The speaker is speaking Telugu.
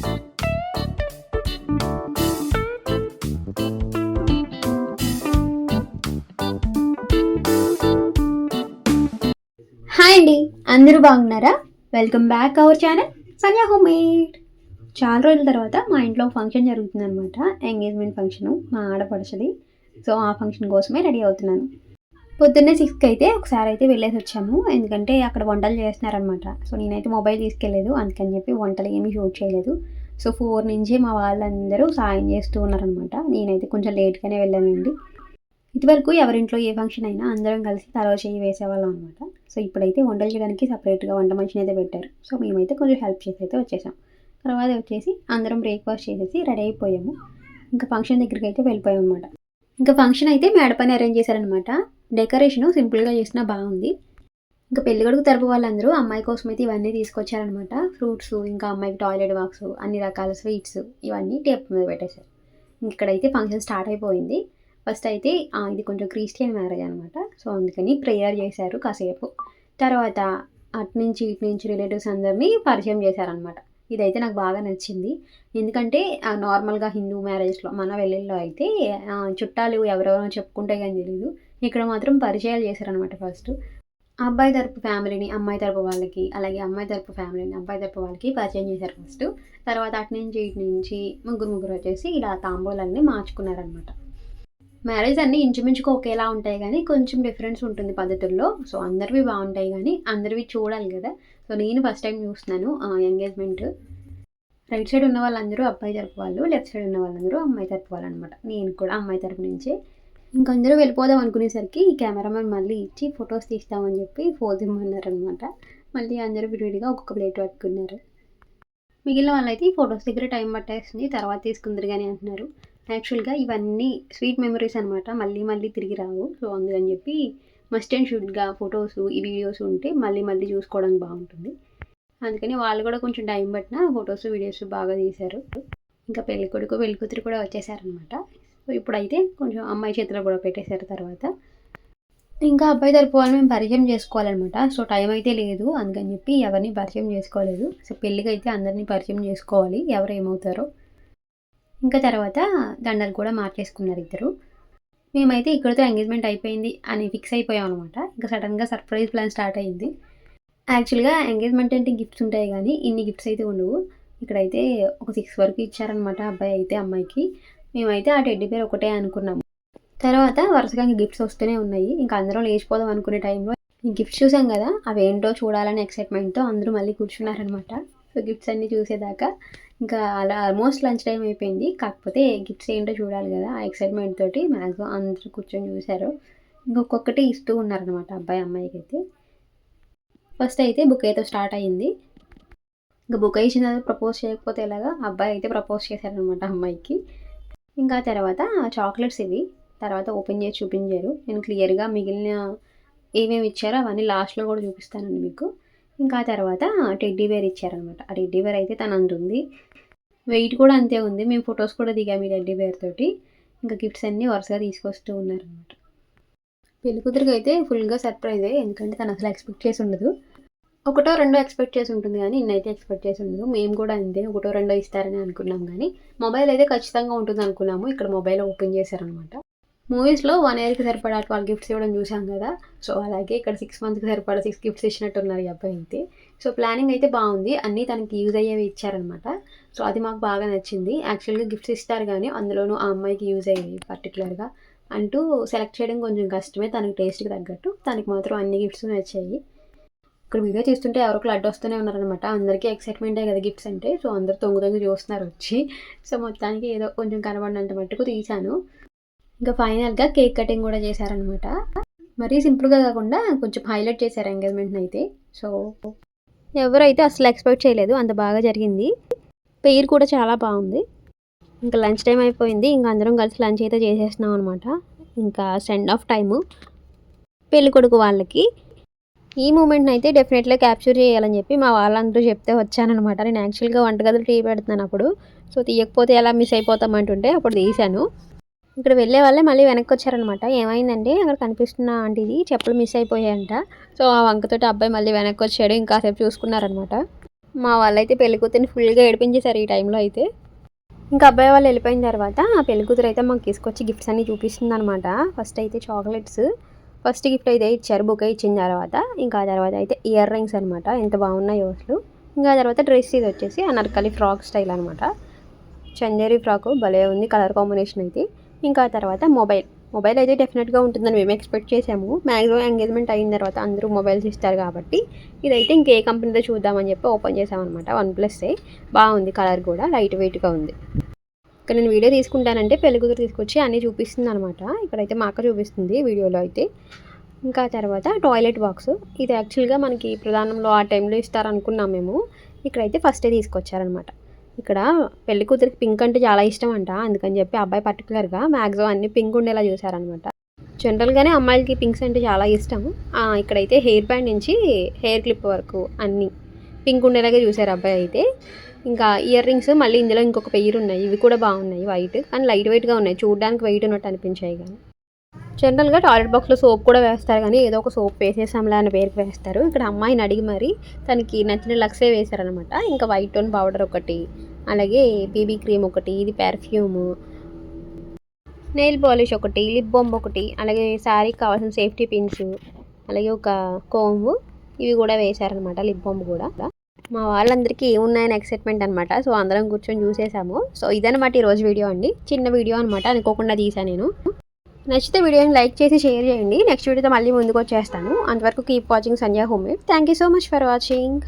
హాయ్ అండి. అందరూ బాగున్నారా? Welcome back our channel Sanya home made చాలా రోజుల తర్వాత మా ఇంట్లో ఫంక్షన్ జరుగుతుంది అనమాట ఎంగేజ్మెంట్ ఫంక్షన్ మా ఆడపడుచుది. సో ఆ ఫంక్షన్ కోసమే రెడీ అవుతున్నాను. పొద్దున్నే సిక్స్కి అయితే ఒకసారి అయితే వెళ్ళేసి వచ్చాము. ఎందుకంటే అక్కడ వంటలు చేస్తున్నారనమాట సో నేనైతే మొబైల్ తీసుకెళ్ళలేదు. అందుకని చెప్పి వంటలు ఏమీ షూట్ చేయలేదు. సో ఫోర్ నుంచి మా వాళ్ళందరూ సాయం చేస్తూ ఉన్నారనమాట నేనైతే కొంచెం లేట్గానే వెళ్ళానండి. ఇదివరకు ఎవరింట్లో ఏ ఫంక్షన్ అయినా అందరం కలిసి తలవ చేయి వేసేవాళ్ళం అనమాట సో ఇప్పుడైతే వంటలు చేయడానికి సపరేట్గా వంట మనిషిని అయితే పెట్టారు. సో మేమైతే కొంచెం హెల్ప్ చేసి అయితే వచ్చేసాం. తర్వాత వచ్చేసి అందరం బ్రేక్ఫాస్ట్ చేసేసి రెడీ అయిపోయాము. ఇంకా ఫంక్షన్ దగ్గరికి అయితే వెళ్ళిపోయాం అనమాట ఇంకా ఫంక్షన్ అయితే మేడపని అరేంజ్ చేశారనమాట డెకరేషన్ సింపుల్గా చేసినా బాగుంది. ఇంకా పెళ్ళికొడుకు తరపు వాళ్ళందరూ అమ్మాయి కోసం అయితే ఇవన్నీ తీసుకొచ్చారనమాట. ఫ్రూట్స్ ఇంకా అమ్మాయికి టాయిలెట్ బాక్స్ అన్ని రకాల స్వీట్స్ ఇవన్నీ టేప్ మీద పెట్టేశారు. ఇక్కడైతే ఫంక్షన్ స్టార్ట్ అయిపోయింది. ఫస్ట్ అయితే ఇది కొంచెం క్రిస్టియన్ మ్యారేజ్ అనమాట. సో అందుకని ప్రేయర్ చేశారు కాసేపు. తర్వాత అటు నుంచి ఇటు నుంచి రిలేటివ్స్ అందరినీ పరిచయం చేశారనమాట. ఇదైతే నాకు బాగా నచ్చింది. ఎందుకంటే నార్మల్గా హిందూ మ్యారేజ్లో మన వెళ్ళిల్లో అయితే చుట్టాలు ఎవరెవరో చెప్పుకుంటే కానీ తెలియదు ఇక్కడ మాత్రం పరిచయాలు చేశారనమాట ఫస్ట్ అబ్బాయి తరపు ఫ్యామిలీని అమ్మాయి తరపు వాళ్ళకి అలాగే అమ్మాయి తరపు ఫ్యామిలీని అబ్బాయి తరపు వాళ్ళకి పరిచయం చేశారు ఫస్ట్ తర్వాత అటు నుంచి ఇటు నుంచి ముగ్గురు ముగ్గురు వచ్చేసి ఇలా తాంబూలన్నీ మార్చుకున్నారనమాట మ్యారేజ్ అన్నీ ఇంచుమించుకు ఒకేలా ఉంటాయి కానీ కొంచెం డిఫరెన్స్ ఉంటుంది పద్ధతుల్లో. సో అందరివి బాగుంటాయి కానీ అందరివి చూడాలి కదా. సో నేను ఫస్ట్ టైం చూస్తున్నాను ఎంగేజ్మెంట్ రైట్ సైడ్ ఉన్న వాళ్ళందరూ అబ్బాయి తరపు వాళ్ళు లెఫ్ట్ సైడ్ ఉన్న వాళ్ళందరూ అమ్మాయి తరపు వాళ్ళు అనమాట నేను కూడా అమ్మాయి తరపు నుంచే ఇంకందరూ వెళ్ళిపోదాం అనుకునేసరికి ఈ కెమెరామెన్ మళ్ళీ ఇచ్చి ఫొటోస్ తీస్తామని చెప్పి ఫోన్ ఇమ్మన్నారనమాట మళ్ళీ అందరూ విడివిడిగా ఒక్కొక్క ప్లేట్ పట్టుకున్నారు. మిగిలిన వాళ్ళైతే ఈ ఫొటోస్ దగ్గర టైం పట్టేస్తుంది తర్వాత తీసుకుందరు కానీ అంటున్నారు. యాక్చువల్గా ఇవన్నీ స్వీట్ మెమరీస్ అనమాట మళ్ళీ మళ్ళీ తిరిగి రావు. సో అందుకని చెప్పి మస్ట్ అండ్ షుడ్గా ఫొటోస్ ఈ వీడియోస్ ఉంటే మళ్ళీ మళ్ళీ చూసుకోవడానికి బాగుంటుంది. అందుకని వాళ్ళు కూడా కొంచెం టైం పట్టిన ఫొటోస్ వీడియోస్ బాగా తీశారు. ఇంకా పెళ్ళికొడుకు పెళ్ళికూతురు కూడా వచ్చేసారనమాట ఇప్పుడైతే కొంచెం అమ్మాయి చేతిలో కూడా పెట్టేశారు తర్వాత. ఇంకా అబ్బాయి తరపు వాళ్ళు మేము పరిచయం చేసుకోవాలన్నమాట. సో టైం అయితే లేదు అందుకని చెప్పి ఎవరిని పరిచయం చేసుకోలేదు. సో పెళ్ళికి అయితే అందరినీ పరిచయం చేసుకోవాలి. ఎవరు ఏమవుతారో. ఇంకా తర్వాత దండలు కూడా మార్చేసుకున్నారు ఇద్దరు. మేమైతే ఇక్కడితో ఎంగేజ్మెంట్ అయిపోయింది అని ఫిక్స్ అయిపోయాం అనమాట ఇంకా సడన్గా సర్ప్రైజ్ ప్లాన్ స్టార్ట్ అయింది యాక్చువల్గా ఎంగేజ్మెంట్ అంటే గిఫ్ట్స్ ఉంటాయి కానీ ఇన్ని గిఫ్ట్స్ అయితే ఉండవు. ఇక్కడైతే ఒక సిక్స్ వరకు ఇచ్చారనమాట అబ్బాయి అయితే అమ్మాయికి. మేమైతే ఆ టెడ్డీ పేరు ఒకటే అనుకున్నాము. తర్వాత వరుసగా ఇంక గిఫ్ట్స్ వస్తూనే ఉన్నాయి. ఇంకా అందరం లేచిపోదాం అనుకునే టైంలో ఈ గిఫ్ట్స్ చూసాం కదా అవి ఏంటో చూడాలని ఎక్సైట్మెంట్తో అందరూ మళ్ళీ కూర్చున్నారనమాట సో గిఫ్ట్స్ అన్నీ చూసేదాకా ఇంకా అలా ఆల్మోస్ట్ లంచ్ టైం అయిపోయింది. కాకపోతే గిఫ్ట్స్ ఏంటో చూడాలి కదా ఆ ఎక్సైట్మెంట్ తోటి మ్యాక్సిమం అందరూ కూర్చొని చూశారు. ఇంకొకటి ఇస్తూ ఉన్నారనమాట అబ్బాయి అమ్మాయికి అయితే. ఫస్ట్ అయితే బుకేతో స్టార్ట్ అయ్యింది. ఇంకా బుక్ ఇచ్చిన తర్వాత ప్రపోజ్ చేయకపోతే ఎలాగా? అబ్బాయి అయితే ప్రపోజ్ చేశారనమాట అమ్మాయికి. ఇంకా తర్వాత చాక్లెట్స్ ఇవి. తర్వాత ఓపెన్ చేసి చూపించారు. నేను క్లియర్గా మిగిలిన ఏమేమి ఇచ్చారో అవన్నీ లాస్ట్లో కూడా చూపిస్తానండి మీకు. ఇంకా తర్వాత టెడ్డీ బేర్ ఇచ్చారనమాట ఆ టెడ్డీ బేర్ అయితే తను ఉంది. వెయిట్ కూడా అంతే ఉంది. మేము ఫొటోస్ కూడా దిగాము ఈ టెడ్డీ బేర్ తోటి. ఇంకా గిఫ్ట్స్ అన్నీ వరుసగా తీసుకొస్తూ ఉన్నారనమాట పెళ్ళికూతురికి అయితే ఫుల్గా సర్ప్రైజే. ఎందుకంటే తను అసలు ఎక్స్పెక్ట్ చేసి ఉండదు. ఒకటో రెండో ఎక్స్పెక్ట్ చేసి ఉంటుంది కానీ ఇన్నైతే ఎక్స్పెక్ట్ చేసి ఉండదు. మేము కూడా అంతే ఒకటో రెండో ఇస్తారని అనుకున్నాం కానీ మొబైల్ అయితే ఖచ్చితంగా ఉంటుంది అనుకున్నాము. ఇక్కడ మొబైల్ ఓపెన్ చేశారనమాట మూవీస్లో వన్ ఇయర్కి సరిపడా ట్వెల్వ్ గిఫ్ట్స్ ఇవ్వడం చూసాం కదా. సో అలాగే ఇక్కడ సిక్స్ మంత్స్కి సరిపడా సిక్స్ గిఫ్ట్స్ ఇచ్చినట్టు ఉన్నారు ఈ అబ్బాయి అయితే. సో ప్లానింగ్ అయితే బాగుంది. అన్నీ తనకి యూజ్ అయ్యేవి ఇచ్చారనమాట సో అది మాకు బాగా నచ్చింది. యాక్చువల్గా గిఫ్ట్స్ ఇస్తారు కానీ అందులోనూ ఆ అమ్మాయికి యూజ్ అయ్యేవి పర్టికులర్గా అంటూ సెలెక్ట్ చేయడం కొంచెం కష్టమే. తనకి టేస్ట్కి తగ్గట్టు తనకి మాత్రం అన్ని గిఫ్ట్స్ నచ్చాయి. ఇక్కడ వీడియో చేస్తుంటే ఎవరో అడ్డు వస్తూనే ఉన్నారనమాట అందరికీ ఎక్సైట్మెంటే కదా గిఫ్ట్స్ అంటే. సో అందరు తొంగు తొంగి చూస్తున్నారు వచ్చి. సో మొత్తానికి ఏదో కొంచెం కనబడినంత మట్టుకు తీశాను. ఇంకా ఫైనల్గా కేక్ కటింగ్ కూడా చేశారనమాట మరీ సింపుల్గా కాకుండా కొంచెం హైలైట్ చేశారు ఎంగేజ్మెంట్ని అయితే. సో ఎవరైతే అసలు ఎక్స్పెక్ట్ చేయలేదు అంత బాగా జరిగింది. పెయిర్ కూడా చాలా బాగుంది. ఇంకా లంచ్ టైం అయిపోయింది. ఇంకా అందరం కలిసి లంచ్ అయితే చేసేస్తున్నాం అనమాట ఇంకా సెండ్ ఆఫ్ టైము పెళ్ళి కొడుకు వాళ్ళకి. ఈ మూమెంట్ని అయితే డెఫినెట్గా క్యాప్చర్ చేయాలని చెప్పి మా వాళ్ళందరూ చెప్తే వచ్చానమాట నేను యాక్చువల్గా వంటగదులు టీ పెడుతున్నాను అప్పుడు సో తీయకపోతే ఎలా మిస్ అయిపోతామంటుంటే అప్పుడు తీశాను. ఇక్కడ వెళ్ళే వాళ్ళే మళ్ళీ వెనక్కి వచ్చారనమాట ఏమైందంటే అక్కడ కనిపిస్తున్న ఆంటీది చెప్పులు మిస్ అయిపోయాయంట. సో ఆ వంకతోటి అబ్బాయి మళ్ళీ వెనక్కి వచ్చాడు ఇంకాసేపు చూసుకున్నారనమాట మా వాళ్ళైతే పెళ్ళికూతురిని ఫుల్గా ఏడిపించేశారు ఈ టైంలో అయితే. ఇంకా అబ్బాయి వాళ్ళు వెళ్ళిపోయిన తర్వాత ఆ పెళ్ళికూతురు అయితే మాకు తీసుకొచ్చి గిఫ్ట్స్ అన్ని చూపిస్తుంది అనమాట ఫస్ట్ అయితే చాక్లెట్స్. ఫస్ట్ గిఫ్ట్ అయితే ఇచ్చారు బుక్ ఇచ్చిన తర్వాత. ఇంకా ఆ తర్వాత అయితే ఇయర్ రింగ్స్ అనమాట ఎంత బాగున్నాయో అసలు. ఇంకా తర్వాత డ్రెస్ ఇది వచ్చేసి అనార్కలి ఫ్రాక్ స్టైల్ అనమాట చందేరి ఫ్రాక్ భలే ఉంది కలర్ కాంబినేషన్ అయితే. ఇంకా తర్వాత మొబైల్. మొబైల్ అయితే డెఫినెట్గా ఉంటుందని మేము ఎక్స్పెక్ట్ చేసాము. మ్యాక్సిమం ఎంగేజ్మెంట్ అయిన తర్వాత అందరూ మొబైల్స్ ఇస్తారు కాబట్టి ఇదైతే ఇంకే కంపెనీతో చూద్దామని చెప్పి ఓపెన్ చేసామన్నమాట. వన్ ప్లస్ బాగుంది కలర్ కూడా లైట్ వెయిట్గా ఉంది. ఇక్కడ నేను వీడియో తీసుకుంటానంటే పెళ్ళి కూతురు తీసుకొచ్చి అన్నీ చూపిస్తుంది అనమాట ఇక్కడైతే మా అక్క చూపిస్తుంది వీడియోలో అయితే. ఇంకా తర్వాత టాయిలెట్ బాక్స్ ఇది యాక్చువల్గా మనకి ప్రధానంలో ఆ టైంలో ఇస్తారనుకున్నాం మేము. ఇక్కడైతే ఫస్టే తీసుకొచ్చారనమాట ఇక్కడ పెళ్ళి కూతురికి పింక్ అంటే చాలా ఇష్టం అంట. అందుకని చెప్పి అబ్బాయి పర్టికులర్గా మ్యాక్సిమం అన్ని పింక్ ఉండేలా చూసారనమాట జనరల్గానే అమ్మాయిలకి పింక్స్ అంటే చాలా ఇష్టం. ఇక్కడైతే హెయిర్ బ్యాండ్ నుంచి హెయిర్ క్లిప్ వరకు అన్నీ పింక్ ఉండేలాగా చూసారు అబ్బాయి అయితే. ఇంకా ఇయర్ రింగ్స్ మళ్ళీ ఇందులో ఇంకొక పెయిర్ ఉన్నాయి. ఇవి కూడా బాగున్నాయి వైట్ కానీ లైట్ వెయిట్గా ఉన్నాయి. చూడడానికి వెయిట్ ఉన్నట్టు అనిపించాయి కానీ. జనరల్గా టాయిలెట్ బాక్స్లో సోప్ కూడా వేస్తారు కానీ ఏదో ఒక సోప్ వేసేసాంలా అనే పేరుకి వేస్తారు. ఇక్కడ అమ్మాయిని అడిగి మరి తనకి నచ్చిన లక్సే వేశారనమాట ఇంకా వైట్ టోన్ పౌడర్ ఒకటి అలాగే బీబీ క్రీమ్ ఒకటి ఇది పెర్ఫ్యూమ్ నెయిల్ పాలిష్ ఒకటి లిప్ బామ్ ఒకటి అలాగే శారీకి కావాల్సిన సేఫ్టీ పిన్స్ అలాగే ఒక కోంబు ఇవి కూడా వేశారనమాట లిప్ బామ్ కూడా. మా వాళ్ళందరికీ ఏమున్నాయని ఎక్సైట్మెంట్ అనమాట సో అందరం కూర్చొని చూసేసాము. సో ఇదనమాట ఈరోజు వీడియో అండి. చిన్న వీడియో అనమాట అనుకోకుండా తీసాను నేను. నచ్చితే వీడియోని లైక్ చేసి షేర్ చేయండి. నెక్స్ట్ వీడియోతో మళ్ళీ ముందుకు వచ్చేస్తాను అంతవరకు keep watching Sanjay home made thank you so much for watching